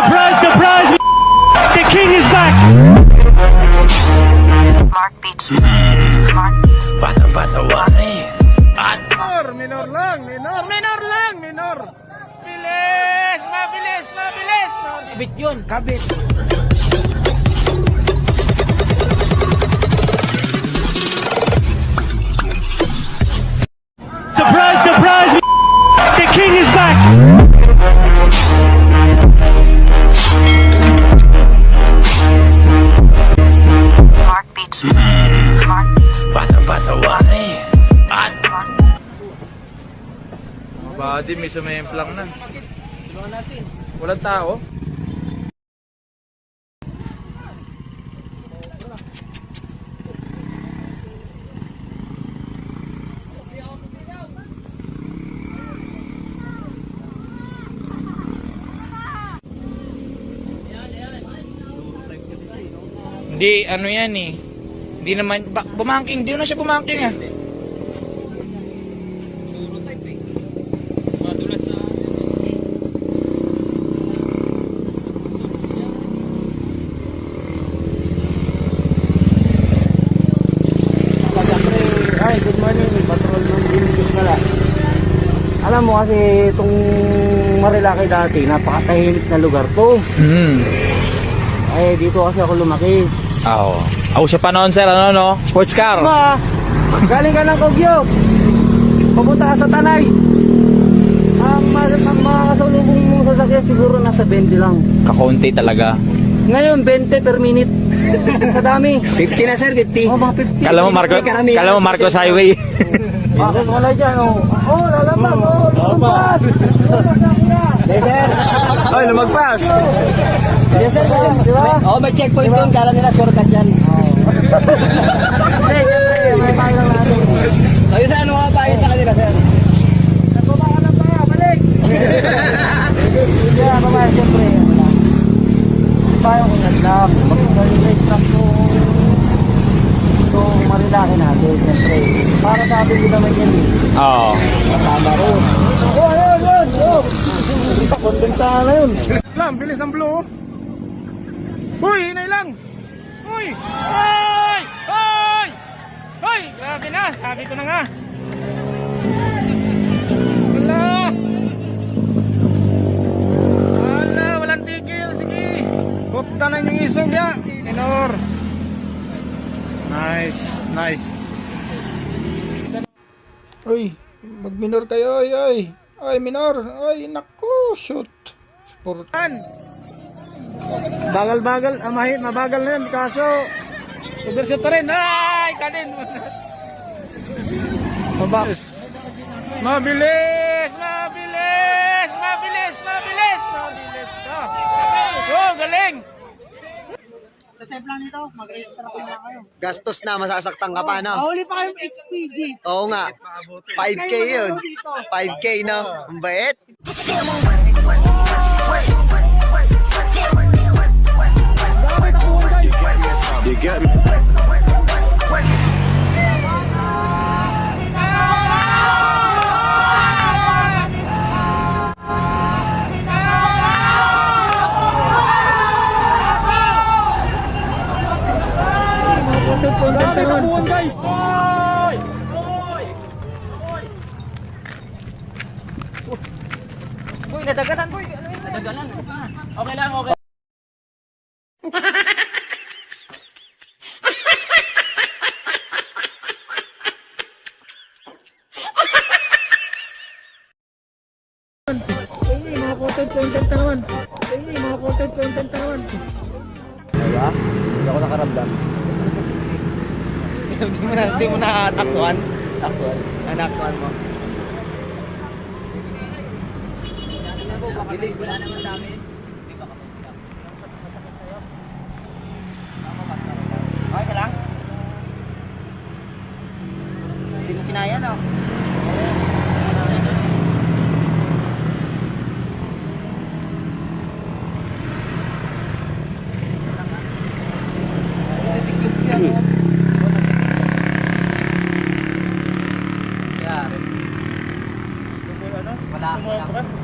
Surprise, surprise! The king is back! Mark Beats. Mark Beats. Paano ba sa wari? At Minor, minor lang, minor, minor lang, minor. Bilis, mabilis, mabilis. Kabit yun, kabit. Body, may sumemplang na. Walang tao? Hindi, ano yan eh. Hindi naman, ba, bumangking, hindi na siya bumangking ah. Mo kasi itong Marilaki dati, napakatahimik na lugar to. Hmm. Eh, dito kasi ako lumaki. Oo. Oh. siya pa noon sir, ano no? Sports car. Ma, galing ka ng Kogyo. Papunta ka sa Tanay. Ang mga, ang mga kasalubong mong sasakyan siguro nasa 20 lang. Kakaunti talaga. Ngayon, 20 per minute. sa dami. 50 na sir, 50. Oh, mga 50. Kala mo Marco, kala mo Marcos Highway. Bakit wala dyan, oh. Oh, lalaman, oh. Kuya. Yes sir. Oy, lumagpas. Yes, sir, di ba? Oh, may checkpoint doon. Kala nila shortcut yan. Hindi, siyempre, may payo lang natin. Ayun sa ano nga payo sa kanila sir? Nagbaba ka ng balik! Hindi, ah, babae, siyempre. wala. Payo ko nag-lock, to itong marilaki natin, siyempre. Para sa atin din naman yan eh. Oo. Tama rin. Oh, ayun, yun, yun! Kontensahan na yun. Lang, bilis ng blue. Uy, hinay lang. Uy! Hoy! Hoy! Hoy! Grabe na, sabi ko na nga. Wala! Wala, walang tigil. Sige. Bukta na yung isong ya. Minor. Nice, nice. Uy, mag-minor kayo, ay, ay. Ay, minor. Ay, naku, shoot. Purtan. Bagal-bagal, ah, mahi, mabagal na yun, kaso, overshoot pa rin. Ay, kanin. Mabaks. Mabilis, mabilis, mabilis, mabilis, mabilis ka. Oh, galing. Gastos na masasaktan ka pa, no? Mahuli pa kayong HPG. Oo nga. 5K yun. 5K, no? Ang bait. You get me? Uy, nadaganan, boy. Ano yun? Nadaganan. Okay lang, okay. Ay, mga content content na naman. Ay, mga content content na naman. Diba? Hindi ako nakaramdam. Hindi mo na, hindi mo na. Taktuan. Ang naktuan mo. Dilig. Wala naman namin. Dito ka punta. Masakit sa'yo. Okay ka lang? Hindi ko kinaya no? Yeah. Wala. Wala.